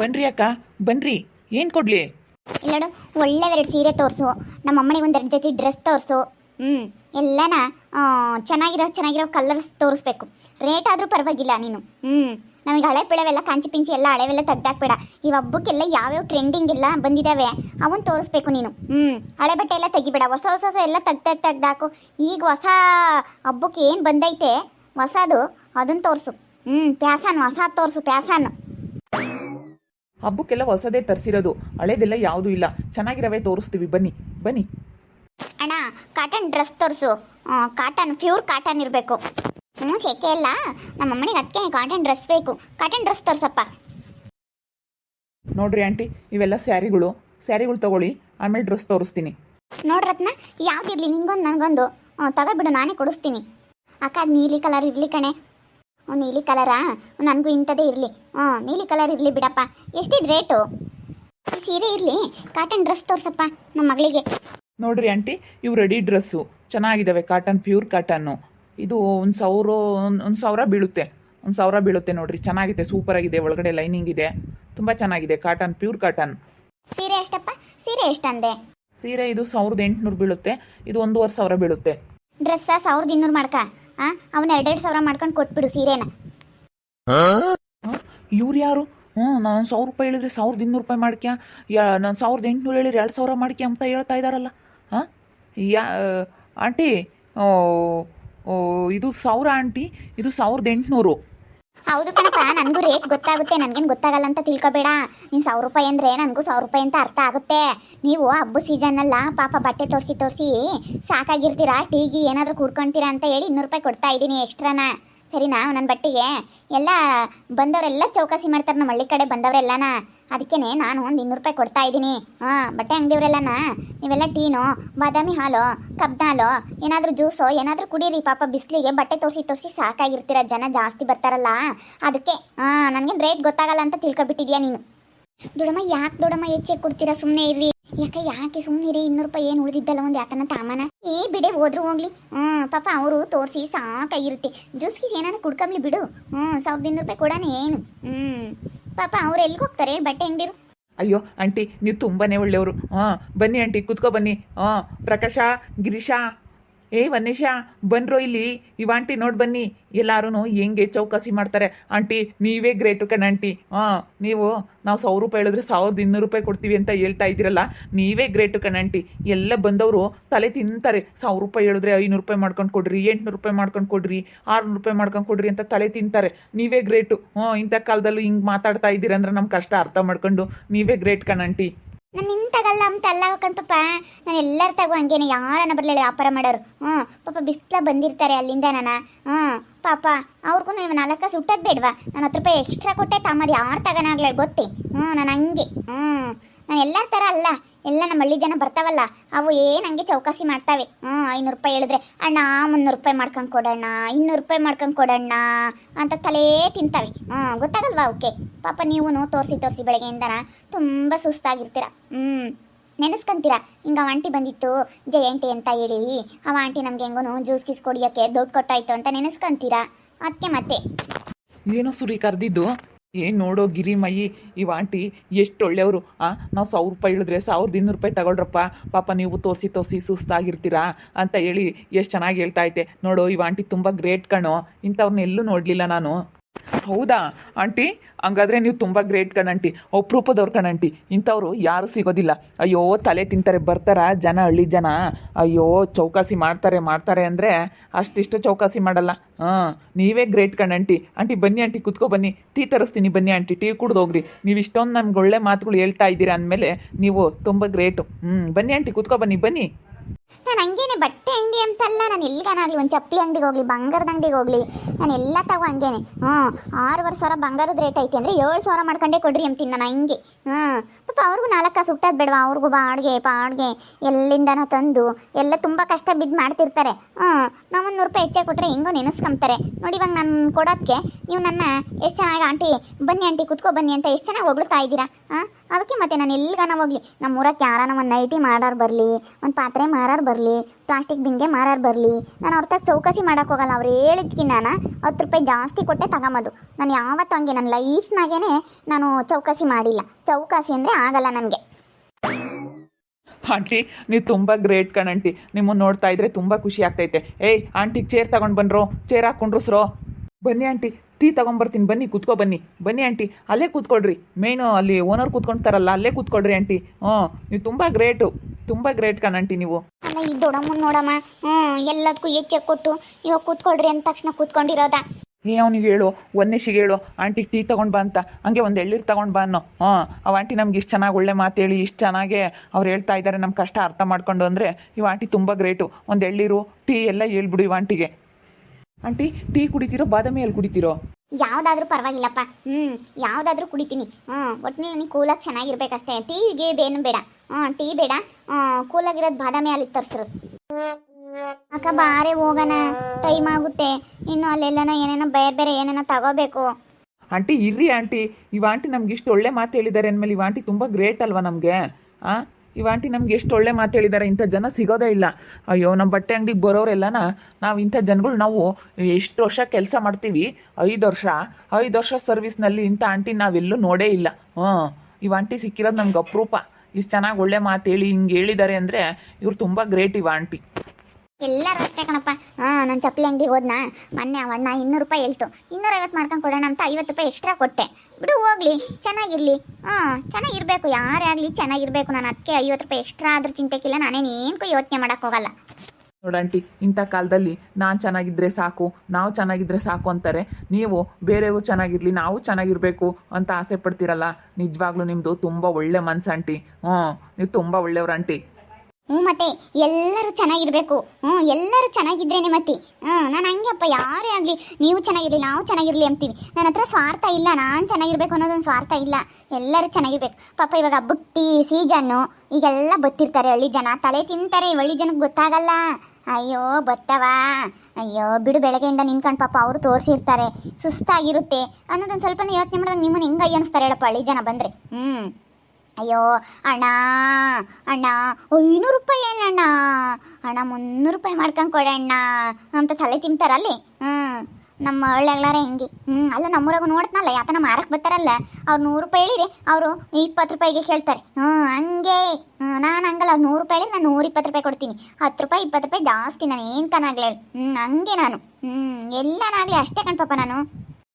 ಬನ್ರಿ ಅಕ್ಕ ಬನ್ರಿ. ಏನು ಕೊಡ್ಲಿ? ಇಲ್ಲೋಡು ಒಳ್ಳೆ ಎರಡು ಸೀರೆ ತೋರಿಸು. ನಮ್ಮ ಅಮ್ಮನಿಗೆ ಒಂದೆರಡು ಜೊತೆ ಡ್ರೆಸ್ ತೋರಿಸು. ಹ್ಞೂ ಎಲ್ಲನ ಚೆನ್ನಾಗಿರೋ ಚೆನ್ನಾಗಿರೋ ಕಲರ್ಸ್ ತೋರಿಸ್ಬೇಕು. ರೇಟ್ ಆದರೂ ಪರವಾಗಿಲ್ಲ ನೀನು. ಹ್ಞೂ ನಮಗೆ ಹಳೆ ಪಿಳವೆಲ್ಲ ಕಾಂಚಿ ಪಿಂಚಿ ಎಲ್ಲ ಹಳೆವೆಲ್ಲ ತೆಗ್ದಾಕ್ಬೇಡ. ಈ ಹಬ್ಬಕ್ಕೆಲ್ಲ ಯಾವ್ಯಾವ ಟ್ರೆಂಡಿಂಗ್ ಎಲ್ಲ ಬಂದಿದ್ದಾವೆ ಅವನ್ನ ತೋರಿಸ್ಬೇಕು ನೀನು. ಹ್ಞೂ ಹಳೆ ಬಟ್ಟೆ ಎಲ್ಲ ತೆಗಿಬೇಡ. ಹೊಸ ಹೊಸ ಹೊಸ ಎಲ್ಲ ತೆಗ್ದು ತೆಗ್ದಾಕು ಈಗ ಹೊಸ ಹಬ್ಬಕ್ಕೆ ಏನು ಬಂದೈತೆ ಹೊಸದು ಅದನ್ನು ತೋರಿಸು. ಹ್ಞೂ ಪ್ಯಾಸನ್ ಹೊಸ ತೋರಿಸು ಪ್ಯಾಸಾನ್. ಹಬ್ಬಕ್ಕೆಲ್ಲ ಹೊಸದೇ ತರಿಸಿರೋದು. ಹಳೇದೆಲ್ಲ ಯಾವುದೂ ಇಲ್ಲ. ಚೆನ್ನಾಗಿರವೇ ತೋರಿಸ್ತೀವಿ. ಬನ್ನಿ. ಬನ್ನಿ. ಅಣ್ಣ ಕಾಟನ್ ಡ್ರೆಸ್ ತೋರಿಸು. ಕಾಟನ್ ಪ್ಯೂರ್ ಕಾಟನ್ ಇರಬೇಕು. ಹ್ಞೂ ಸೆಕೆ ಇಲ್ಲ. ನಮ್ಮ ಅಮ್ಮನಿಗೆ ಅದಕ್ಕೆ ಕಾಟನ್ ಡ್ರೆಸ್ ಬೇಕು. ಕಾಟನ್ ಡ್ರೆಸ್ ತೋರಿಸಪ್ಪ. ನೋಡ್ರಿ ಆಂಟಿ ಇವೆಲ್ಲ ಸ್ಯಾರಿಗಳು. ಸ್ಯಾರಿಗಳು ತಗೊಳ್ಳಿ. ಆಮೇಲೆ ಡ್ರೆಸ್ ತೋರಿಸ್ತೀನಿ. ನೋಡ್ರತ್ನ ಯಾವ್ದಿರ್ಲಿ? ನಿಂಗೊಂದು ನನಗೊಂದು. ತಗೊಬಿಡು ನಾನೇ ಕೊಡಿಸ್ತೀನಿ. ಅಕ್ಕ ಅದು ನೀಲಿ ಕಲರ್ ಇರಲಿ ಕಣೆ. ನೀಲಿ ಕಲರಾ ನನಗೂ ಇಂಥದ್ದೇ ಇರಲಿ. ಹ್ಞೂ ನೀಲಿ ಕಲರ್ ಇರಲಿ ಬಿಡಪ್ಪ. ಎಷ್ಟಿದ್ ರೇಟು ಸೀರೆ ಇರಲಿ. ಕಾಟನ್ ಡ್ರೆಸ್ ತೋರ್ಸಪ್ಪ ನಮ್ಮ ಮಗಳಿಗೆ. ನೋಡ್ರಿ ಆಂಟಿ ಇವು ರೆಡಿ ಡ್ರೆಸ್ಸು ಚೆನ್ನಾಗಿದ್ದಾವೆ ಕಾಟನ್ ಪ್ಯೂರ್ ಕಾಟನ್ನು ಇದು ಒಂದು ಸಾವಿರ ಒಂದು ಸಾವಿರ ಬೀಳುತ್ತೆ. ಒಂದು ಸಾವಿರ ಬೀಳುತ್ತೆ ನೋಡ್ರಿ. ಚೆನ್ನಾಗಿದೆ ಸೂಪರ್ ಆಗಿದೆ ಒಳಗಡೆ ಲೈನಿಂಗ್ ಇದೆ. ತುಂಬ ಚೆನ್ನಾಗಿದೆ ಕಾಟನ್ ಪ್ಯೂರ್ ಕಾಟನ್ ಸೀರೆ ಎಷ್ಟಪ್ಪ? ಸೀರೆ ಎಷ್ಟಂದೆ? ಸೀರೆ ಇದು ಸಾವಿರದ ಎಂಟುನೂರು ಬೀಳುತ್ತೆ. ಇದು ಒಂದೂವರೆ ಸಾವಿರ ಬೀಳುತ್ತೆ. ಡ್ರೆಸ್ಸಾ ಸಾವಿರದ ಇನ್ನೂರು ಮಾಡ್ಕ? ಆ? ಅವನ್ನ ಎರಡೆರಡು ಸಾವಿರ ಮಾಡ್ಕೊಂಡು ಕೊಟ್ಬಿಡು ಸೀರೆನ. ಇವ್ರು ಯಾರು? ಹ್ಞೂ ನಾನು ಸಾವಿರ ರೂಪಾಯಿ ಹೇಳಿದ್ರೆ ಸಾವಿರದ ಇನ್ನೂರು ರೂಪಾಯಿ ಮಾಡ್ಕ್ಯಾ? ಯಾ, ನಾನು ಸಾವಿರದ ಎಂಟುನೂರು ಹೇಳಿದ್ರೆ ಎರಡು ಸಾವಿರ ಮಾಡ್ಕ್ಯಾ ಅಂತ ಹೇಳ್ತಾ ಇದ್ದಾರಲ್ಲ ಹಾಂ? ಯಾ, ಆಂಟಿ ಇದು ಸಾವಿರ ಆಂಟಿ, ಇದು ಸಾವಿರದ ಎಂಟುನೂರು. ಹೌದು ಕಣಪ್ಪ, ನನಗೂ ರೇಟ್ ಗೊತ್ತಾಗುತ್ತೆ, ನನಗೇನು ಗೊತ್ತಾಗಲ್ಲ ಅಂತ ತಿಳ್ಕೊಬೇಡ. ನೀನು ಸಾವಿರ ರೂಪಾಯಿ ಅಂದರೆ ನನಗೂ ಸಾವಿರ ರೂಪಾಯಿ ಅಂತ ಅರ್ಥ ಆಗುತ್ತೆ. ನೀವು ಹಬ್ಬ ಸೀಸನ್ ಅಲ್ಲ, ಪಾಪ ಬಟ್ಟೆ ತೋರಿಸಿ ತೋರಿಸಿ ಸಾಕಾಗಿರ್ತೀರಾ? ಟೀಗಿ ಏನಾದರೂ ಕುಡ್ಕೊಂತೀರಾ ಅಂತ ಹೇಳಿ ಇನ್ನೂರು ರೂಪಾಯಿ ಕೊಡ್ತಾ ಇದ್ದೀನಿ ಎಕ್ಸ್ಟ್ರಾನ ಸರಿನಾ ನನ್ನ ಬಟ್ಟಿಗೆ? ಎಲ್ಲ ಬಂದವರೆಲ್ಲ ಚೌಕಾಸಿ ಮಾಡ್ತಾರೆ ನಮ್ಮ ಹಳ್ಳಿ ಕಡೆ ಬಂದವರೆಲ್ಲನ. ಅದಕ್ಕೇ ನಾನು ಒಂದು ಇನ್ನೂರು ರೂಪಾಯಿ ಕೊಡ್ತಾ ಇದ್ದೀನಿ. ಹಾಂ, ಬಟ್ಟೆ ಅಂಗಡಿಯವರೆಲ್ಲನ? ನೀವೆಲ್ಲ ಟೀನೋ, ಬಾದಾಮಿ ಹಾಲು ಕಬ್ದ ಹಾಲು ಏನಾದರೂ ಜ್ಯೂಸೋ, ಏನಾದರೂ ಕುಡೀರಿ ಪಾಪ ಬಿಸಿಲಿಗೆ ಬಟ್ಟೆ ತೋರಿಸಿ ತೋರಿಸಿ ಸಾಕಾಗಿರ್ತೀರ, ಜನ ಜಾಸ್ತಿ ಬರ್ತಾರಲ್ಲ. ಅದಕ್ಕೆ, ಹಾಂ, ನನಗೆ ರೇಟ್ ಗೊತ್ತಾಗಲ್ಲ ಅಂತ ತಿಳ್ಕೊಬಿಟ್ಟಿದ್ಯಾ ನೀನು? ದೊಡಮ್ಮ ಯಾಕೆ ದೊಡಮ್ಮ ಹೆಚ್ಚೆ ಕೊಡ್ತೀರಾ ಸುಮ್ಮನೆ ಇರ್ರಿ. ಯಾಕೆ ಯಾಕೆ ಸುಮ್ಮನೆ ಇರಿ ಇನ್ನೂರು ರೂಪಾಯಿ ಏನು ಉಳಿದಿದ್ದಲ್ಲ ಒಂದು ಯಾಕನ ತಾಮನ? ಏ, ಬಿಡೆ, ಹೋದ್ರು ಹೋಗ್ಲಿ. ಹ್ಞೂ ಪಾಪ ಅವರು ತೋರಿಸಿ ಸಾಕಾಗಿರುತ್ತೆ ಜ್ಯೂಸ್ ಗೀಸ್ ಏನಾದ್ರು ಬಿಡು. ಹ್ಞೂ ಸಾವಿರದ ಇನ್ನೂರು ರೂಪಾಯಿ ಕೊಡೋಣ ಏನು? ಹ್ಞೂ ಪಾಪ ಅವ್ರು ಎಲ್ಲಿಗೆ ಹೋಗ್ತಾರೆ? ಬಟ್ಟೆ ಅಂಗಡಿರು? ಅಯ್ಯೋ, ಆಂಟಿ, ನೀವು ತುಂಬಾನೇ ಒಳ್ಳೆಯವರು. ಹಾಂ ಬನ್ನಿ ಆಂಟಿ, ಕುತ್ಕೊ ಬನ್ನಿ. ಹಾಂ ಪ್ರಕಾಶ, ಗಿರೀಶ. ಏ ವನೇಶ ಬನ್ರೋ ಇಲ್ಲಿ? ಇವ ಆಂಟಿ ನೋಡಿ ಬನ್ನಿ. ಎಲ್ಲಾರು ಹೆಂಗೆ ಚೌಕಾಸಿ ಮಾಡ್ತಾರೆ. ಆಂಟಿ, ನೀವೇ ಗ್ರೇಟು ಕಣ ಆಂಟಿ. ಹಾಂ ನೀವು, ನಾವು ಸಾವಿರ ರೂಪಾಯಿ ಹೇಳಿದ್ರೆ ಸಾವಿರದ ಇನ್ನೂರು ರೂಪಾಯಿ ಕೊಡ್ತೀವಿ ಅಂತ ಹೇಳ್ತಾ ಇದ್ದೀರಲ್ಲ, ನೀವೇ ಗ್ರೇಟು ಕಣ ಆಂಟಿ. ಎಲ್ಲ ಬಂದವರು ತಲೆ ತಿಂತಾರೆ. ಸಾವಿರ ರೂಪಾಯಿ ಹೇಳಿದ್ರೆ ಐನೂರು ರೂಪಾಯಿ ಮಾಡ್ಕೊಂಡು ಕೊಡ್ರಿ, ಎಂಟುನೂರು ರೂಪಾಯಿ ಮಾಡ್ಕೊಂಡು ಕೊಡ್ರಿ, ಆರುನೂರು ರೂಪಾಯಿ ಮಾಡ್ಕೊಂಡು ಕೊಡ್ರಿ ಅಂತ ತಲೆ ತಿಂತಾರೆ. ನೀವೇ ಗ್ರೇಟು ಹ್ಞೂ ಇಂಥ ಕಾಲದಲ್ಲೂ ಹಿಂಗೆ ಮಾತಾಡ್ತಾ ಇದ್ದೀರಂದ್ರೆ ನಮ್ಮ ಕಷ್ಟ ಅರ್ಥ ಮಾಡ್ಕೊಂಡು ನೀವೇ ಗ್ರೇಟ್ ಕಣ ಆಂಟಿ. ನಾನು ನಿಂತಾಗಲ್ಲ ಅಂತ ಅಲ್ಲ ಕಣ್ಪಪ್ಪ ನಾನು ಎಲ್ಲರ ತಗೋ ಹಂಗೇನೆ, ಯಾರನ್ನ ಬರಲಿಲ್ಲ ವ್ಯಾಪಾರ ಮಾಡೋರು. ಹ್ಞೂ, ಪಾಪ ಬಿಸ್ಲ ಬಂದಿರ್ತಾರೆ ಅಲ್ಲಿಂದ ನಾನು. ಹ್ಞೂ, ಪಾಪ ಅವ್ರಿಗೂ ನೀವು ನಾಲ್ಕು ಸುಟ್ಟದ್ದು ಬೇಡವಾ? ನಾನು ಹತ್ತು ರೂಪಾಯಿ ಎಕ್ಸ್ಟ್ರಾ ಕೊಟ್ಟೆ, ತಮ್ಮದು ಯಾರು ತಗೋನಾಗ್ಲ ಗೊತ್ತೇ? ಹ್ಞೂ, ನಾನು ಹಂಗೆ. ಹ್ಞೂ, ನಾನು ಎಲ್ಲರ ಥರ ಅಲ್ಲ. ಎಲ್ಲ ನಮ್ಮ ಹಳ್ಳಿ ಜನ ಬರ್ತಾವಲ್ಲ, ಅವು ಏನು ಹಂಗೆ ಚೌಕಾಸಿ ಮಾಡ್ತಾವೆ. ಹ್ಞೂ, ಐನೂರು ರೂಪಾಯಿ ಹೇಳಿದ್ರೆ, ಅಣ್ಣ, ಮುನ್ನೂರು ರೂಪಾಯಿ ಮಾಡ್ಕೊಂಡು ಕೊಡೋಣ ಇನ್ನೂರು ರೂಪಾಯಿ ಮಾಡ್ಕೊಂಡು ಕೊಡೋಣ ಅಂತ ತಲೆ ತಿಂತಾವೆ. ಹ್ಞೂ, ಗೊತ್ತಾಗಲ್ವಾ ಅವಕ್ಕೆ ಪಾಪ ನೀವು ತೋರಿಸಿ ತೋರಿಸಿ ಬೆಳಗ್ಗೆಯಿಂದನ ತುಂಬ ಸುಸ್ತಾಗಿರ್ತೀರ. ಹ್ಞೂ, ನೆನೆಸ್ಕೊಂತೀರಾ? ಹಿಂಗೆ ಆಂಟಿ ಬಂದಿತ್ತು, ಜಯಂತಿ ಅಂತ ಹೇಳಿ, ಅವ ಆಂಟಿ ನಮ್ಗೆ ಹೆಂಗೂ ಜ್ಯೂಸ್ ಗೀಸ್ ಕುಡಿಯೋಕ್ಕೆ ದುಡ್ಡು ಕೊಟ್ಟಾಯ್ತು ಅಂತ ನೆನೆಸ್ಕೊಂತೀರಾ? ಅದಕ್ಕೆ ಮತ್ತೆ. ಏನೋ ಸುರಿ ಕರೆದಿದ್ದು. ಏನು ನೋಡೋ ಗಿರಿ ಮಯಿ ಇವ ಆಂಟಿ ಎಷ್ಟು ಒಳ್ಳೆಯವರು. ಆ, ನಾವು ಸಾವಿರ ರೂಪಾಯಿ ಇಳಿದ್ರೆ ಸಾವಿರದ ಇನ್ನೂರು ರೂಪಾಯಿ ತಗೊಳ್ರಪ್ಪ. ಪಾಪ ನೀವು ತೋರಿಸಿ ತೋರಿಸಿ ಸುಸ್ತಾಗಿರ್ತೀರಾ ಅಂತ ಹೇಳಿ ಎಷ್ಟು ಚೆನ್ನಾಗಿ ಹೇಳ್ತಾ ಐತೆ ನೋಡು, ಈ ಆಂಟಿ ತುಂಬ ಗ್ರೇಟ್ ಕಣೋ. ಇಂಥವ್ರನ್ನ ಎಲ್ಲೂ ನೋಡಲಿಲ್ಲ ನಾನು. ಹೌದಾ? ಆಂಟಿ, ಹಂಗಾದ್ರೆ ನೀವು ತುಂಬ ಗ್ರೇಟ್ ಕಣಂಟಿ. ಅಪರೂಪದವ್ರು ಕಣಂಟಿ. ಇಂಥವ್ರು ಯಾರು ಸಿಗೋದಿಲ್ಲ. ಅಯ್ಯೋ, ತಲೆ ತಿಂತಾರೆ, ಬರ್ತಾರ? ಜನ, ಹಳ್ಳಿ ಜನ. ಅಯ್ಯೋ, ಚೌಕಾಸಿ ಮಾಡ್ತಾರೆ ಮಾಡ್ತಾರೆ ಅಂದರೆ ಅಷ್ಟಿಷ್ಟು ಚೌಕಾಸಿ ಮಾಡಲ್ಲ. ಹಾಂ, ನೀವೇ ಗ್ರೇಟ್ ಕಣಂಟಿ. ಆಂಟಿ, ಬನ್ನಿ ಆಂಟಿ, ಕುತ್ಕೊ ಬನ್ನಿ. ಟೀ ತರಿಸ್ತೀನಿ, ಬನ್ನಿ ಆಂಟಿ. ಟೀ ಕುಡ್ದು ಹೋಗ್ರಿ. ನೀವು ಇಷ್ಟೊಂದು ನಮ್ಗೆ ಒಳ್ಳೆ ಮಾತುಗಳು ಹೇಳ್ತಾ ಇದ್ದೀರಾ ಅಂದಮೇಲೆ ನೀವು ತುಂಬ ಗ್ರೇಟು ಹ್ಞೂ ಬನ್ನಿ ಆಂಟಿ, ಕುತ್ಕೊ ಬನ್ನಿ ಬನ್ನಿ. ನಾನು ಹಂಗೇನೆ ಬಟ್ಟೆ ಅಂಗಡಿ ಅಂತಲ್ಲ, ನಾನು ಎಲ್ಲಿಗಾನಾಗಲಿ ಒಂದು ಚಪ್ಪಲಿ ಅಂಗಡಿಗೆ ಹೋಗ್ಲಿ, ಬಂಗಾರದ ಅಂಗಡಿಗೆ ಹೋಗ್ಲಿ. ನಾನು ಎಲ್ಲ ತಗೋ ಹಂಗೇನೆ. ಹ್ಞೂ, ಆರೂವರೆ ಸಾವಿರ ಬಂಗಾರದ ರೇಟ್ ಐತಿ ಅಂದರೆ ಏಳು ಸಾವಿರ ಮಾಡ್ಕೊಂಡೇ ಕೊಡ್ರಿ ಅಂತೀನಿ ನಾನು ಹಂಗೆ. ಹ್ಞೂ, ಪಾಪ ಅವ್ರಿಗೂ ನಾಲ್ಕು ಕಾಸು ಹುಟ್ಟೋದು ಬೇಡವಾ, ಅವ್ರಿಗೂ ಬಾಡಿಗೆ ಪಾಡ್ಗೆ ಎಲ್ಲಿಂದನೋ ತಂದು, ಎಲ್ಲ ತುಂಬ ಕಷ್ಟ ಬಿದ್ದು ಮಾಡ್ತಿರ್ತಾರೆ. ಹ್ಞೂ ನಾವು ಒಂದು ನೂರು ರೂಪಾಯಿ ಹೆಚ್ಚೆ ಕೊಟ್ಟರೆ ಹೆಂಗೋ ನೆನೆಸ್ಕೊಂತಾರೆ. ನೋಡಿ ಇವಾಗ ನಾನು ಕೊಡೋದಕ್ಕೆ ನೀವು ನನ್ನ ಎಷ್ಟು ಚೆನ್ನಾಗಿ ಆಂಟಿ, ಬನ್ನಿ ಆಂಟಿ, ಕುತ್ಕೊ ಬನ್ನಿ ಅಂತ ಎಷ್ಟು ಚೆನ್ನಾಗಿ ಹೊಗಳ್ತಾ ಇದ್ದೀರಾ? ಹಾಂ, ಅದಕ್ಕೆ ಮತ್ತೆ ನಾನು ಎಲ್ಲಿಗಾನ ಹೋಗ್ಲಿ. ನಮ್ಮ ಊರಕ್ಕೆ ಯಾರಾನ ಒಂದು ನೈಟಿ ಮಾಡೋರು ಬರಲಿ, ಒಂದು ಪಾತ್ರೆ ಮಾರ ಮಾರಾರ್ ಬರಲಿ ಪ್ಲಾಸ್ಟಿಕ್ ಬಿಂಗೆ ಮಾರಾರ್ ಬರಲಿ. ನಾನು ಅವ್ರ ತಗ ಚೌಕಾಸಿ ಮಾಡೋಕೆ ಹೋಗಲ್ಲ, ಅವ್ರು ಹೇಳಿದ್ಕಿ ನಾನು ಹತ್ತು ರೂಪಾಯಿ ಜಾಸ್ತಿ ಕೊಟ್ಟೆ ತಗೊಂಬೋದು. ನಾನು ಯಾವತ್ತೂ ಹಂಗೆ ನನ್ನ ಲೈಫ್ನಾಗೇ ನಾನು ಚೌಕಾಸಿ ಮಾಡಿಲ್ಲ. ಚೌಕಾಸಿ ಅಂದರೆ ಆಗಲ್ಲ ನನಗೆ. ಆಂಟಿ ನೀವು ತುಂಬ ಗ್ರೇಟ್ ಕಣಂಟಿ. ನಿಮ್ಮನ್ನು ನೋಡ್ತಾ ಇದ್ರೆ ತುಂಬ ಖುಷಿ ಆಗ್ತೈತೆ. ಏಯ್, ಆಂಟಿಗೆ ಚೇರ್ ತಗೊಂಡು ಬಂದ್ರು ಚೇರ್ ಹಾಕೊಂಡ್ರು ಸ್ರೋ ಬನ್ನಿ ಆಂಟಿ, ಟೀ ತಗೊಂಬರ್ತೀನಿ, ಬನ್ನಿ, ಕೂತ್ಕೊ ಬನ್ನಿ. ಬನ್ನಿ ಆಂಟಿ, ಅಲ್ಲೇ ಕೂತ್ಕೊಳ್ರಿ. ಮೇನು ಅಲ್ಲಿ ಓನರ್ ಕೂತ್ಕೊಂತಾರಲ್ಲ ಅಲ್ಲೇ ಕೂತ್ಕೊಳ್ರಿ ಆಂಟಿ. ಹ್ಞೂ ನೀವು ತುಂಬ ಗ್ರೇಟು ತುಂಬ ಗ್ರೇಟ್ ಕಣಂಟಿ ನೀವು. ಅಲ್ಲ ಈ ದೊಡಮ್ಮನ್ ನೋಡಮ್ಮ ಹ್ಞೂ ಎಲ್ಲದಕ್ಕೂ ಹೆಚ್ಚೆ ಕೊಟ್ಟು ಇವಾಗ ಕೂತ್ಕೊಳ್ರಿ ಅಂದ ತಕ್ಷಣ ಕೂತ್ಕೊಂಡಿರೋದ. ಏ ಅವ್ನಿಗೆ ಹೇಳು ಒಂದೇಶಿಗೆ ಹೇಳು ಆಂಟಿ ಟೀ ತಗೊಂಡು ಬಾ ಅಂತ. ಹಂಗೆ ಒಂದು ಎಳ್ಳೀರು ತಗೊಂಡ್ ಬಾ ಅನ್ನೋ. ಹಾಂ ಅವ ಆಂಟಿ ನಮ್ಗೆ ಇಷ್ಟು ಚೆನ್ನಾಗಿ ಒಳ್ಳೆ ಮಾತು ಹೇಳಿ ಇಷ್ಟು ಚೆನ್ನಾಗೆ ಅವ್ರು ಹೇಳ್ತಾ ಇದ್ದಾರೆ ನಮ್ಮ ಕಷ್ಟ ಅರ್ಥ ಮಾಡ್ಕೊಂಡು ಅಂದರೆ ಇವ ಆಂಟಿ ತುಂಬ ಗ್ರೇಟು ಒಂದು ಎಳ್ಳೀರು ಟೀ ಎಲ್ಲ ಹೇಳ್ಬಿಡು ಇವ ಆಂಟಿಗೆ. ಆಂಟಿ ಟೀ ಕುಡಿತೀರೋ ಬಾದಾಮಿ ಎಲ್ಲಿ ಕುಡಿತೀರೋ? ಯಾವ್ದಾದ್ರೂ ಪರವಾಗಿಲ್ಲಪ್ಪ. ಹ್ಮ್ ಯಾವ್ದಾದ್ರೂ ಕುಡಿತೀನಿ. ಹ್ಮ್ ಒಟ್ಟಿನ ನೀನು ಕೂಲಾಗಿ ಚೆನ್ನಾಗಿರ್ಬೇಕಷ್ಟೇ. ಟೀಗೆ ಏನು ಬೇಡ. ಹ್ಮ್ ಟೀ ಬೇಡ. ಕೂಲಾಗಿರೋದು ಬಾದಾಮಿ ಅಲ್ಲಿ ತರ್ಸ್ರು. ಅಕ್ಕ ಬಾರೆ ಹೋಗೋಣ. ಟೈಮ್ ಆಗುತ್ತೆ. ಇನ್ನು ಅಲ್ಲೆಲ್ಲನ ಏನೇನೋ ಬೇರೆ ಬೇರೆ ಏನೇನ ತಗೋಬೇಕು. ಆಂಟಿ ಇರ್ರಿ ಆಂಟಿ ಈ ಆಂಟಿ ನಮ್ಗೆ ಇಷ್ಟು ಒಳ್ಳೆ ಮಾತು ಹೇಳಿದ್ದಾರೆ ಅಂದಮೇಲೆ ಈ ಆಂಟಿ ತುಂಬಾ ಗ್ರೇಟ್ ಅಲ್ವಾ ನಮಗೆ? ಆ? ಇವ ಆಂಟಿ ನಮ್ಗೆ ಎಷ್ಟು ಒಳ್ಳೆ ಮಾತು ಹೇಳಿದ್ದಾರೆ ಇಂಥ ಜನ ಸಿಗೋದೇ ಇಲ್ಲ. ಅಯ್ಯೋ ನಮ್ಮ ಬಟ್ಟೆ ಅಂಗಡಿಗೆ ಬರೋರೆಲ್ಲನ ನಾವು ಇಂಥ ಜನಗಳು ನಾವು ಎಷ್ಟು ವರ್ಷ ಕೆಲಸ ಮಾಡ್ತೀವಿ, ಐದು ವರ್ಷ ಐದು ವರ್ಷ ಸರ್ವಿಸ್ನಲ್ಲಿ ಇಂಥ ಆಂಟಿ ನಾವೆಲ್ಲೂ ನೋಡೇ ಇಲ್ಲ. ಹಾಂ ಈ ಆಂಟಿ ಸಿಕ್ಕಿರೋದು ನಮ್ಗೆ ಅಪರೂಪ. ಇಷ್ಟು ಚೆನ್ನಾಗಿ ಒಳ್ಳೆ ಮಾತು ಹೇಳಿ ಹಿಂಗೆ ಹೇಳಿದ್ದಾರೆ ಅಂದರೆ ಇವ್ರು ತುಂಬ ಗ್ರೇಟ್ ಇವ ಆಂಟಿ. ಎಲ್ಲರೂ ಅಷ್ಟೇ ಕಣಪ್ಪ. ಹಾಂ, ನಾನು ಚಪ್ಪಲಿ ಅಂಗಡಿಗೆ ಹೋದ್ನಾ? ಮೊನ್ನೆ ಅವಣ್ಣ ಇನ್ನೂರು ರೂಪಾಯಿ ಹೇಳ್ತು. ಇನ್ನೂರೈವತ್ತು ಮಾಡ್ಕೊಂಡು ಕೊಡೋಣ ಅಂತ ಐವತ್ತು ರೂಪಾಯಿ ಎಕ್ಸ್ಟ್ರಾ ಕೊಟ್ಟೆ. ಬಿಡು, ಹೋಗ್ಲಿ. ಚೆನ್ನಾಗಿರ್ಲಿ. ಹಾಂ, ಚೆನ್ನಾಗಿರ್ಬೇಕು. ಯಾರೇ ಆಗಲಿ ಚೆನ್ನಾಗಿರ್ಬೇಕು. ನಾನು ಅದಕ್ಕೆ ಐವತ್ತು ರೂಪಾಯಿ ಎಕ್ಸ್ಟ್ರಾ ಆದ್ರೂ ಚಿಂತೆಕಿಲ್ಲ. ನಾನೇನು ಏನಕ್ಕೂ ಯೋಚನೆ ಮಾಡೋಕ್ಕೆ ಹೋಗಲ್ಲ. ನೋಡಂಟಿ ಇಂಥ ಕಾಲದಲ್ಲಿ ನಾನು ಚೆನ್ನಾಗಿದ್ರೆ ಸಾಕು, ನಾವು ಚೆನ್ನಾಗಿದ್ರೆ ಸಾಕು ಅಂತಾರೆ. ನೀವು ಬೇರೆಯವರು ಚೆನ್ನಾಗಿರಲಿ, ನಾವು ಚೆನ್ನಾಗಿರಬೇಕು ಅಂತ ಆಸೆ ಪಡ್ತೀರಲ್ಲ. ನಿಜವಾಗ್ಲೂ ನಿಮ್ಮದು ತುಂಬ ಒಳ್ಳೆ ಮನಸ್ಸು ಆಂಟಿ. ಹ್ಞೂ ನೀವು ತುಂಬ ಒಳ್ಳೆಯವ್ರು ಆಂಟಿ. ಹ್ಞೂ ಮತ್ತೆ, ಎಲ್ಲರೂ ಚೆನ್ನಾಗಿರ್ಬೇಕು. ಹ್ಞೂ, ಎಲ್ಲರೂ ಚೆನ್ನಾಗಿದ್ರೇನೆ ಮತ್ತೆ. ಹ್ಞೂ, ನಾನು ಹಂಗೆ ಅಪ್ಪ, ಯಾರೇ ಆಗಲಿ, ನೀವು ಚೆನ್ನಾಗಿರಲಿ, ನಾವು ಚೆನ್ನಾಗಿರಲಿ ಅಂತೀವಿ. ನನ್ನ ಹತ್ರ ಸ್ವಾರ್ಥ ಇಲ್ಲ, ನಾನು ಚೆನ್ನಾಗಿರ್ಬೇಕು ಅನ್ನೋದೊಂದು ಸ್ವಾರ್ಥ ಇಲ್ಲ. ಎಲ್ಲರೂ ಚೆನ್ನಾಗಿರ್ಬೇಕು. ಪಾಪ ಇವಾಗ ಬುಟ್ಟಿ, ಸೀಜನ್ನು, ಈಗೆಲ್ಲ ಬತ್ತಿರ್ತಾರೆ ಹಳ್ಳಿ ಜನ. ತಲೆ ತಿಂತಾರೆ, ಹಳ್ಳಿ ಜನಕ್ಕೆ ಗೊತ್ತಾಗಲ್ಲ. ಅಯ್ಯೋ, ಬತ್ತವಾ. ಅಯ್ಯೋ, ಬಿಡು, ಬೆಳಗ್ಗೆಯಿಂದ ನಿಂತ್ಕೊಂಡು ಪಾಪ ಅವರು ತೋರಿಸಿರ್ತಾರೆ. ಸುಸ್ತಾಗಿರುತ್ತೆ ಅನ್ನೋದೊಂದು ಸ್ವಲ್ಪ ಯೋಚನೆ ಮಾಡಿದಾಗ ನಿಮ್ಮನ್ನು ಹೆಂಗೆ ಅಯ್ಯನಿಸ್ತಾರೆ ಹೇಳಪ್ಪ ಹಳ್ಳಿ ಜನ ಬಂದರೆ. ಹ್ಞೂ ಅಯ್ಯೋ ಅಣ್ಣ ಅಣ್ಣ ಐನೂರು ರೂಪಾಯಿ ಏನಣ್ಣ ಅಣ್ಣ ಮುನ್ನೂರು ರೂಪಾಯಿ ಮಾಡ್ಕೊಂಡು ಕೊಡಣ್ಣ ಅಂತ ತಲೆ ತಿಂತಾರಲ್ಲಿ ಹ್ಞೂ ನಮ್ಮ ಹಳ್ಳಿಗಳಾರ ಹಿಂಗೆ ಹ್ಞೂ ಅಲ್ಲ ನಮ್ಮೂರಾಗ ನೋಡ್ತನಲ್ಲ ಯಾಕಂದ್ರೆ ಮಾರಕ್ಕೆ ಬರ್ತಾರಲ್ಲ ಅವ್ರು ನೂರು ರೂಪಾಯಿ ಹೇಳಿರಿ ಅವರು ಇಪ್ಪತ್ತು ರೂಪಾಯಿಗೆ ಕೇಳ್ತಾರೆ ಹ್ಞೂ ಹಂಗೆ ನಾನು ಹಂಗಲ್ಲ ಅವ್ರು ನೂರು ರೂಪಾಯಿ ಹೇಳಿ ನಾನು ನೂರ ಇಪ್ಪತ್ತು ರೂಪಾಯಿ ಕೊಡ್ತೀನಿ ಹತ್ತು ರೂಪಾಯಿ ಇಪ್ಪತ್ತು ರೂಪಾಯಿ ಜಾಸ್ತಿ ನಾನು ಏನು ಕನಾಗ್ಲಿ ಹ್ಞೂ ಹಂಗೆ ನಾನು ಹ್ಞೂ ಎಲ್ಲನಾಗಲಿ ಅಷ್ಟೇ ಕಣ್ಪಪ್ಪ ನಾನು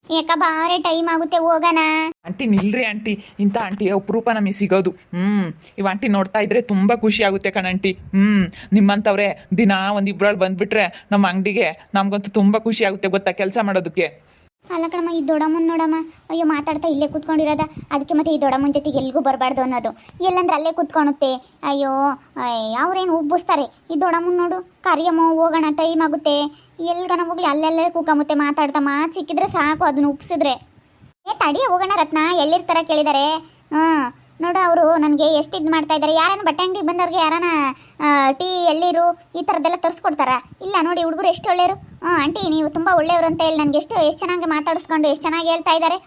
ಯಾಕ ಬಾರೆ ಟೈಮ್ ಆಗುತ್ತೆ, ಹೋಗೋಣ. ಆಂಟಿ, ನಿಲ್ರಿ ಆಂಟಿ. ಇಂಥ ಆಂಟಿ ಅಪರೂಪ ನಮಗೆ ಸಿಗೋದು. ಹ್ಮ್. ಇವ ಆಂಟಿ ನೋಡ್ತಾ ಇದ್ರೆ ತುಂಬಾ ಖುಷಿ ಆಗುತ್ತೆ ಕಣಂಟಿ ಹ್ಮ್. ನಿಮ್ಮಂತವ್ರೆ ದಿನ ಒಂದಿಬ್ರಲ್ಲಿ ಬಂದುಬಿಟ್ರೆ ನಮ್ಮ ಅಂಗಡಿಗೆ ನಮ್ಗಂತೂ ತುಂಬಾ ಖುಷಿ ಆಗುತ್ತೆ ಗೊತ್ತಾ ಕೆಲಸ ಮಾಡೋದಕ್ಕೆ. ಅಲ್ಲ ಕಣಮ್ಮ, ಈ ದೊಡಮ್ಮನ್ ನೋಡಮ್ಮ, ಅಯ್ಯೋ ಮಾತಾಡ್ತಾ ಇಲ್ಲೇ ಕೂತ್ಕೊಂಡಿರೋದ. ಅದಕ್ಕೆ ಮತ್ತೆ ಈ ದೊಡಮ್ಮನ ಜೊತೆಗೆ ಎಲ್ಲಿಗೂ ಬರಬಾರ್ದು ಅನ್ನೋದು. ಎಲ್ಲಂದ್ರೆ ಅಲ್ಲೇ ಕೂತ್ಕೊಳುತ್ತೆ ಅಯ್ಯೋ ಅವ್ರೇನು ಉಬ್ಬಿಸ್ತಾರೆ. ಈ ದೊಡಮ್ಮನ್ ನೋಡು, ಕರಿಯಮ್ಮ, ಹೋಗೋಣ ಟೈಮ್ ಆಗುತ್ತೆ. ಎಲ್ಗನ ಹೋಗ್ಲಿ, ಅಲ್ಲೆಲ್ಲೇ ಕೂಕಂಬುತ್ತೆ ಮಾತಾಡ್ತಾ ಮಾತು ಸಿಕ್ಕಿದ್ರೆ ಸಾಕು ಅದನ್ನ ಉಪ್ಸಿದ್ರೆ ಏ, ತಡಿ, ಹೋಗೋಣ ರತ್ನ, ಎಲ್ಲಿರ್ತಾರ ಕೇಳಿದ್ದಾರೆ ಹಾಂ, ನೋಡು ಅವರು, ನನಗೆ ಎಷ್ಟು ಇದು ಮಾಡ್ತಾ ಇದ್ದಾರೆ ಯಾರನ್ನ ಬಟ್ಟೆ ಅಂಗಡಿಗೆ ಬಂದವ್ರಿಗೆ ಯಾರನ್ನ ಟೀ ಎಳ್ಳೀರು ಈ ಥರದ್ದೆಲ್ಲ ತರಿಸ್ಕೊಡ್ತಾರ? ಇಲ್ಲ ನೋಡಿ, ಹುಡುಗರು ಎಷ್ಟು ಒಳ್ಳೆಯವರು? ಹಾಂ ಆಂಟಿ ನೀವು ತುಂಬ ಒಳ್ಳೆಯವರು ಅಂತ ಹೇಳಿ ನನಗೆ ಎಷ್ಟು ಎಷ್ಟು ಚೆನ್ನಾಗಿ ಮಾತಾಡಿಸ್ಕೊಂಡು ಎಷ್ಟು ಚೆನ್ನಾಗಿ ಹೇಳ್ತಾ ಇದ್ದಾರೆ.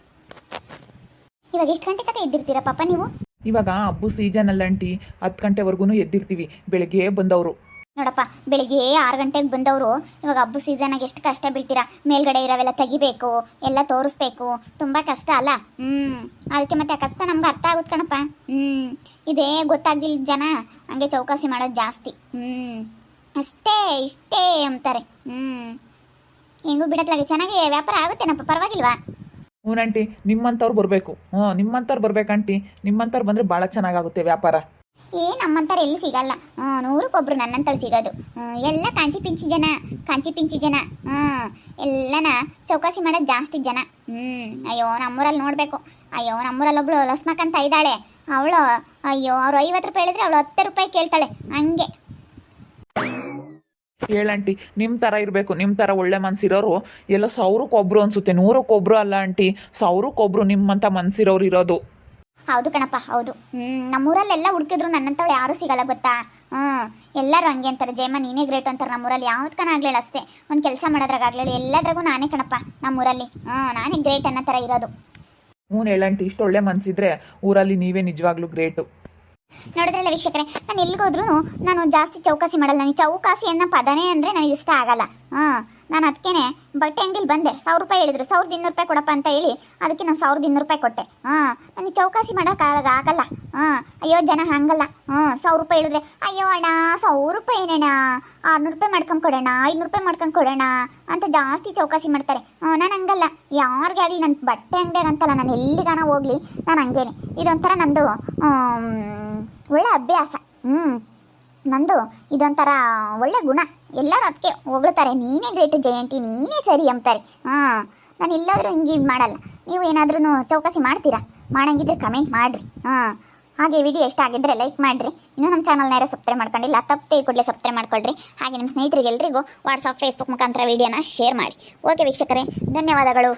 ಇವಾಗ ಎಷ್ಟು ಗಂಟೆ ತನಕ ಇದ್ದಿರ್ತೀರಾ ಪಾಪ ನೀವು? ಇವಾಗ ಹಬ್ಬು ಸೀಸನ್ ಆಂಟಿ ಹತ್ತು ಗಂಟೆವರೆಗೂ ಎದ್ದಿರ್ತೀವಿ ಬೆಳಿಗ್ಗೆ ಬಂದವರು. ನೋಡಪ್ಪ ಬೆಳಿಗ್ಗೆ ಆರು ಗಂಟೆಗೆ ಬಂದವರು ಇವಾಗ ಹಬ್ಬ ಆಗಿ ಎಷ್ಟು ಕಷ್ಟ ಬೀಳ್ತೀರಾ? ಮೇಲ್ಗಡೆ ಇರೋವೆಲ್ಲ ತೆಗಿಬೇಕು ಎಲ್ಲ ತೋರಿಸ್ಬೇಕು ತುಂಬ ಕಷ್ಟ ಅಲ್ಲ? ಹ್ಞೂ ಅದಕ್ಕೆ ಮತ್ತೆ ಆ ಕಷ್ಟ ನಮ್ಗೆ ಅರ್ಥ ಆಗುತ್ತೆ ಕಣಪ್ಪ. ಹ್ಞೂ ಇದೇ ಗೊತ್ತಾಗ್ದಿಲ್ಲ ಜನ ಹಂಗೆ ಚೌಕಾಸಿ ಮಾಡೋದು ಜಾಸ್ತಿ. ಹ್ಞೂ ಅಷ್ಟೇ ಇಷ್ಟೇ ಅಂತಾರೆ. ಹ್ಮ್. ಹೆಂಗೂ ಬಿಡತ್ಲಾಗೆ ಚೆನ್ನಾಗಿ ವ್ಯಾಪಾರ ಆಗುತ್ತೇನಪ್ಪ? ಪರವಾಗಿಲ್ವಾ? ಹ್ಞೂನಂಟಿ ನಿಮ್ಮಂಥವ್ರು ಬರಬೇಕು. ಹ್ಞೂ ನಿಮ್ಮಂಥವ್ರು ಬರ್ಬೇಕಂಟಿ ನಿಮ್ಮಂಥವ್ರು ಬಂದರೆ ಭಾಳ ಚೆನ್ನಾಗಾಗುತ್ತೆ ವ್ಯಾಪಾರ. ಏ ನಮ್ಮಂತಾರೆ ಎಲ್ಲಿ ಸಿಗಲ್ಲ. ಹ್ಞೂ ನೂರಕ್ಕೊಬ್ರು ನನ್ನಂಥವ್ರು ಸಿಗೋದು. ಹ್ಮ್, ಎಲ್ಲ ಕಾಂಚಿ ಪಿಂಚಿ ಜನ ಕಾಂಚಿ ಪಿಂಚಿ ಜನ. ಹ್ಞೂ ಎಲ್ಲನ ಚೌಕಾಸಿ ಮಾಡೋದು ಜಾಸ್ತಿ ಜನ. ಹ್ಞೂ ಅಯ್ಯೋ ನಮ್ಮೂರಲ್ಲಿ ನೋಡಬೇಕು. ಅಯ್ಯೋ ನಮ್ಮೂರಲ್ಲಿ ಒಬ್ಳು ಲಸ್ಮಕ್ ಅಂತ ಇದ್ದಾಳೆ. ಅವಳು ಅಯ್ಯೋ ಅವ್ರು ಐವತ್ತು ರೂಪಾಯಿ ಹೇಳಿದ್ರೆ ಅವಳು ಹತ್ತು ರೂಪಾಯಿ ಕೇಳ್ತಾಳೆ. ಹಂಗೆ. ಹೇಳಂಟಿ ನಿಮ್ಮ ಥರ ಇರಬೇಕು ನಿಮ್ಮ ಥರ ಒಳ್ಳೆ ಮನ್ಸಿರೋರು. ಎಲ್ಲ ಸಾವಿರಕ್ಕೊಬ್ರು ಅನ್ಸುತ್ತೆ ನೂರಕ್ಕೊಬ್ರು ಅಲ್ಲ ಆಂಟಿ. ಸಾವಿರಕ್ಕೊಬ್ರು ನಿಮ್ಮಂಥ ಮನ್ಸಿರೋರು ಇರೋದು. ಹೌದು ಕಣಪ್ಪ ಹೌದು. ನಮ್ಮೂರಲ್ಲೆಲ್ಲ ಹುಡುಕಿದ್ರು ನನ್ನಂಥವ್ಳು ಯಾರೂ ಸಿಗಲ್ಲ ಗೊತ್ತಾ? ಹ್ಞೂ ಎಲ್ಲರೂ ಹಂಗೆ ಅಂತಾರೆ ಜಯಮ್ಮ ನೀನೇ ಗ್ರೇಟ್ ಅಂತಾರೆ ನಮ್ಮೂರಲ್ಲಿ ಯಾವ್ದಕ್ಕನ ಆಗ್ಲಿಲ್ಲ ಅಷ್ಟೇ. ಒಂದು ಕೆಲಸ ಮಾಡೋದ್ರಾಗ ಆಗ್ಲಿಲ್ಲ ಎಲ್ಲದ್ರಾಗೂ ನಾನೇ ಕಣಪ್ಪ ನಮ್ಮೂರಲ್ಲಿ. ಹ್ಞೂ ನಾನೇ ಗ್ರೇಟ್ ಅನ್ನೋ ಥರ ಇರೋದು. ಹ್ಞೂ ಹೇಳಂಟಿ ಇಷ್ಟು ಒಳ್ಳೆ ಮನ್ಸಿದ್ರೆ ಊರಲ್ಲಿ ನೀವೇ ನಿಜವಾಗ್ಲೂ ಗ್ರೇಟು ನೋಡಿದ್ರಲ್ಲ ವೀಕ್ಷಕರೇ, ನಾನು ಎಲ್ಲಿಗೋದ್ರೂ ನಾನು ಜಾಸ್ತಿ ಚೌಕಾಸಿ ಮಾಡಲ್ಲ. ನನಗೆ ಚೌಕಾಸಿ ಅನ್ನೋ ಪದನೇ ಅಂದರೆ ನನಗೆ ಇಷ್ಟ ಆಗಲ್ಲ. ಹಾಂ, ನಾನು ಅದಕ್ಕೇನೆ ಬಟ್ಟೆ ಅಂಗಡಿಲಿ ಬಂದೆ. ಸಾವಿರ ರೂಪಾಯಿ ಹೇಳಿದ್ರು. ಸಾವಿರದ ಇನ್ನೂರು ರೂಪಾಯಿ ಕೊಡಪ್ಪ ಅಂತ ಹೇಳಿ ಅದಕ್ಕೆ ನಾನು ಸಾವಿರದ ಇನ್ನೂರು ರೂಪಾಯಿ ಕೊಟ್ಟೆ. ಹಾಂ, ನನಗೆ ಚೌಕಾಸಿ ಮಾಡೋಕ್ಕಾಗ ಆಗಲ್ಲ. ಹಾಂ, ಅಯ್ಯೋ ಜನ ಹಾಗಲ್ಲ. ಹಾಂ, ಸಾವಿರ ರೂಪಾಯಿ ಹೇಳಿದ್ರೆ, ಅಯ್ಯೋ ಅಣ್ಣ, ಸಾವಿರ ರೂಪಾಯಿ ಏನಣ್ಣ? ಆರ್ನೂರು ರೂಪಾಯಿ ಮಾಡ್ಕೊಂಡು ಕೊಡೋಣ ಐನೂರು ರೂಪಾಯಿ ಮಾಡ್ಕೊಂಡು ಕೊಡೋಣ ಅಂತ ಜಾಸ್ತಿ ಚೌಕಾಸಿ ಮಾಡ್ತಾರೆ. ನಾನು ಹಂಗಲ್ಲ. ಯಾರಿಗೆ ಆಗಲಿ ನನ್ನ ಬಟ್ಟೆ ಅಂಗಡಿಯಾಗ ಅಂತಲ್ಲ, ನಾನು ಎಲ್ಲಿಗಾನ ಹೋಗ್ಲಿ? ನಾನು ಹಂಗೇನೆ. ಇದೊಂಥರ ನಂದು ಒಳ್ಳೆ ಅಭ್ಯಾಸ. ಹ್ಞೂ ನಂದು ಇದೊಂಥರ ಒಳ್ಳೆ ಗುಣ. ಎಲ್ಲರೂ ಅದಕ್ಕೆ ಹೊಗಳ್ತಾರೆ. ನೀನೇ ಗ್ರೇಟ್ ಜಯಂತಿ, ನೀನೇ ಸರಿ ಅಂತಾರೆ ಹಾಂ ನಾನು ಎಲ್ಲಾದರೂ ಹಿಂಗೆ ಮಾಡಲ್ಲ. ನೀವು ಏನಾದ್ರೂ ಚೌಕಾಸಿ ಮಾಡ್ತೀರಾ? ಮಾಡಂಗಿದ್ರೆ ಕಮೆಂಟ್ ಮಾಡಿರಿ. ಹಾಂ, ಹಾಗೆ ವಿಡಿಯೋ ಇಷ್ಟ ಆಗಿದ್ರೆ ಲೈಕ್ ಮಾಡಿರಿ. ಇನ್ನೂ ನಮ್ಮ ಚಾನಲ್ನ ನೇರ ಸಬ್ಸ್ಕ್ರೈಬ್ ಮಾಡ್ಕೊಂಡಿಲ್ಲ, ತಪ್ಪೇ ಕೂಡಲೇ ಸಬ್ಸ್ಕ್ರೈಬ್ ಮಾಡ್ಕೊಳ್ರಿ. ಹಾಗೆ ನಿಮ್ಮ ಸ್ನೇಹಿತರಿಗೆ ಎಲ್ರಿಗೂ ವಾಟ್ಸಪ್ ಫೇಸ್ಬುಕ್ ಮುಖಾಂತರ ವಿಡಿಯೋನ ಶೇರ್ ಮಾಡಿ. ಓಕೆ ವೀಕ್ಷಕರೇ, ಧನ್ಯವಾದಗಳು.